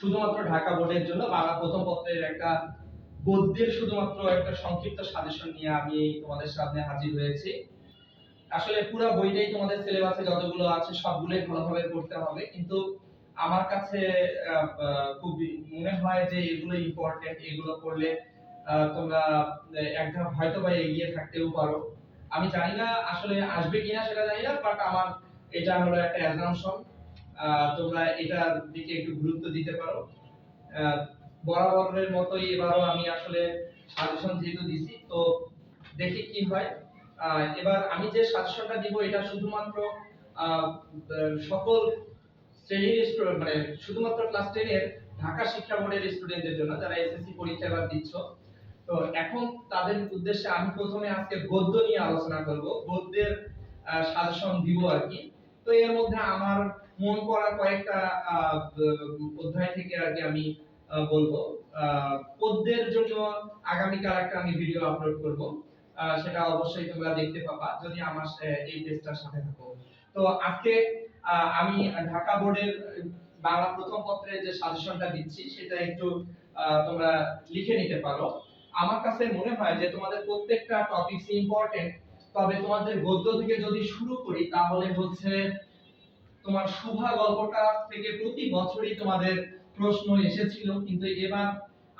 শুধুমাত্র ঢাকা বোর্ডের জন্য, বাংলা প্রথম পত্রের একটা গদ্যের শুধুমাত্র একটা সংক্ষিপ্ত সাজেশন নিয়ে আমি তোমাদের সামনে হাজির হয়েছি। আসলে পুরো বইটাই তোমাদের সিলেবাসে যতগুলো আছে সবগুলোই ভালোভাবে পড়তে হবে, কিন্তু আমার কাছে খুব মনে হয় যে এগুলো ইম্পর্টেন্ট এগুলো পড়লে তোমরা এক ধাপ হয়তো বা এগিয়ে থাকতেও পারো। আমি জানি না আসলে আসবে কিনা সেটা জানি না বাট আমার এটা হলো একটা অ্যাজাম্পশন তোমরা এটার দিকে একটু গুরুত্ব দিতে পারো। বরাবরের মতোই এবারও আমি আসলে সাজেশন যেহেতু দিছি, তো দেখি কি হয়। এবার আমি যে সাজেশনটা দিব, এটা শুধুমাত্র সকল শ্রেণির স্টুডেন্ট মানে শুধুমাত্র ক্লাস টেনের ঢাকা শিক্ষা বোর্ডের স্টুডেন্টদের জন্য, যারা এসএসসি পরীক্ষা এবার দিচ্ছ, তো এখন তাদের উদ্দেশ্যে আমি প্রথমে আজকে গদ্য নিয়ে আলোচনা করব। গদ্যের সাজেশন দিব আর কি। তো এর মধ্যে আমার মন করা কয়েকটা অধ্যায় থেকে আর কি আমি বলব। আহ, পদ্যের জন্য আগামীকাল একটা আমি ভিডিও আপলোড করব। সেটা অবশ্যই তোমরা দেখতে পাবা। যদি আমার এই পেজটার সাথে থাকো। তো আজকে আমি ঢাকা বোর্ডের বাংলা প্রথম পত্রে যে সাজেশনটা দিচ্ছি সেটা একটু তোমরা লিখে নিতে পারো। আমার কাছে মনে হয় যে তোমাদের প্রত্যেকটা টপিকস ইম্পর্টেন্ট তবে তোমাদের গদ্য থেকে যদি শুরু করি তাহলে হচ্ছে তোমার শুভা গল্পটা থেকে প্রতি বছরই তোমাদের প্রশ্ন এসেছিল, কিন্তু এবার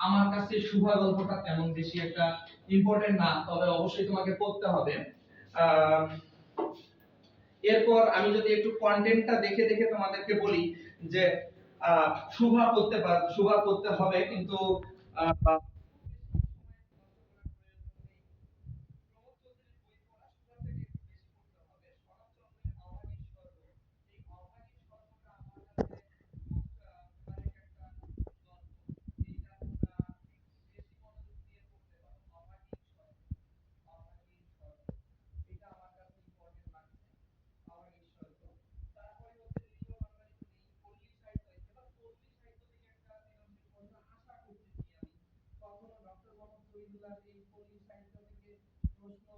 আমার কাছে শুভা গল্পটা তেমন বেশি একটা ইম্পর্টেন্ট না, তবে অবশ্যই তোমাকে পড়তে হবে। এরপর আমি যদি একটু কন্টেন্টটা দেখে দেখে তোমাদেরকে বলি যে শুভা করতে পার শুভা করতে হবে, কিন্তু শহীদুল্লাহর এই পলি সাহিত্য থেকে প্রশ্ন